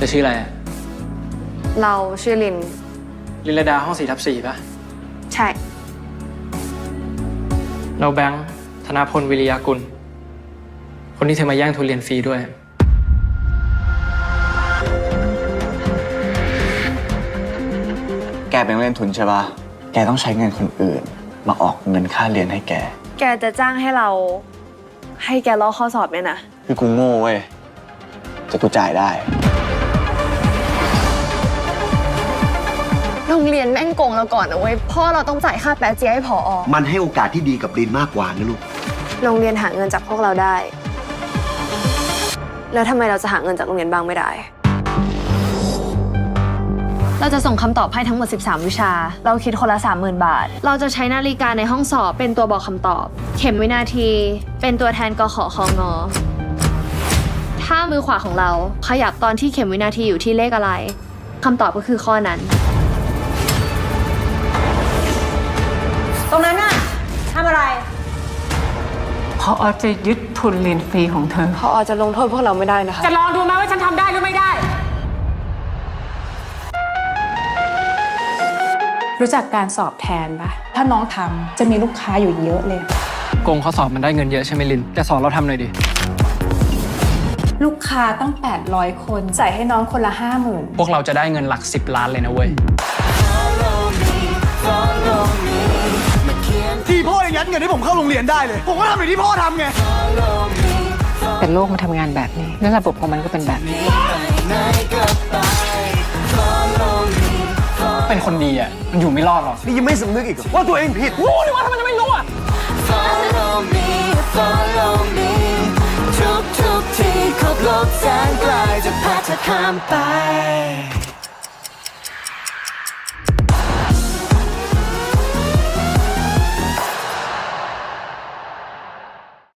จะชื่ออะไรอะเราชื่อลิน ลินลดาห้องสี่ทับสี่ปะใช่ เราแบงค์ธนาพลวิริยากุล คนที่เธอมาแย่งทุนเรียนฟรีด้วย แกเป็นนักเล่นทุนใช่ปะแกต้องใช้เงินคนอื่น มาออกเงินค่าเรียนให้แก แกจะจ้างให้เรา ให้แกลอกข้อสอบเนี่ยนะ คือกูโง่เว้ยแต่กูจ่ายได้ โรงเรียนแม่งโกงเราก่อนนะเว้ยพ่อเราต้องจ่ายค่าแปะเจียให้ผออมันให้โอกาสที่ดีกับลินมากกว่านะลูก โรงเรียนหาเงินจากพวกเราได้ แล้วทำไมเราจะหาเงินจากโรงเรียนบ้างไม่ได้ เราจะส่งคำตอบให้ทั้งหมด 13 วิชา เราคิดคนละ 30,000 บาท เราจะใช้นาฬิกาในห้องสอบเป็นตัวบอกคำตอบ เข็มวินาที เป็นตัวแทนกขอคองอถ้ามือขวาของเราขยับตอนที่เข็มวินาทีอยู่ที่เลขอะไรคำตอบก็คือข้อนั้น พออจะยึดทุนเรียนฟรีของเธอพอจะลงโทษพวกเราไม่ได้นะคะ จะลองดูไหมว่าฉันทำได้หรือไม่ได้ รู้จักการสอบแทนปะถ้าน้องทำจะมีลูกค้าอยู่เยอะเลย โกงข้อสอบมันได้เงินเยอะใช่ไหมลินแกสอนเราทำหน่อยดิ ลูกค้าตั้ง 800 คนจ่ายให้น้องคนละ 50,000พวกเราจะได้เงินหลัก 10 ล้านเลยนะเว้ย ยังยัดเงินให้ผมเข้าโรงเรียนได้เลย ผมก็ทำอย่างที่พ่อทำไง แต่โลกมันทำงานแบบนี้ และระบบของมันก็เป็นแบบนี้ เป็นคนดีอะ มันอยู่ไม่รอดหรอก นี่ยังไม่สำนึกอีกเหรอว่าตัวเองผิดรู้ดิว่าทำไมจะไม่รู้อะ Follow me Follow me ทุกทุกๆที่ขอบโลกแสนไกลจะพาเธอข้ามไป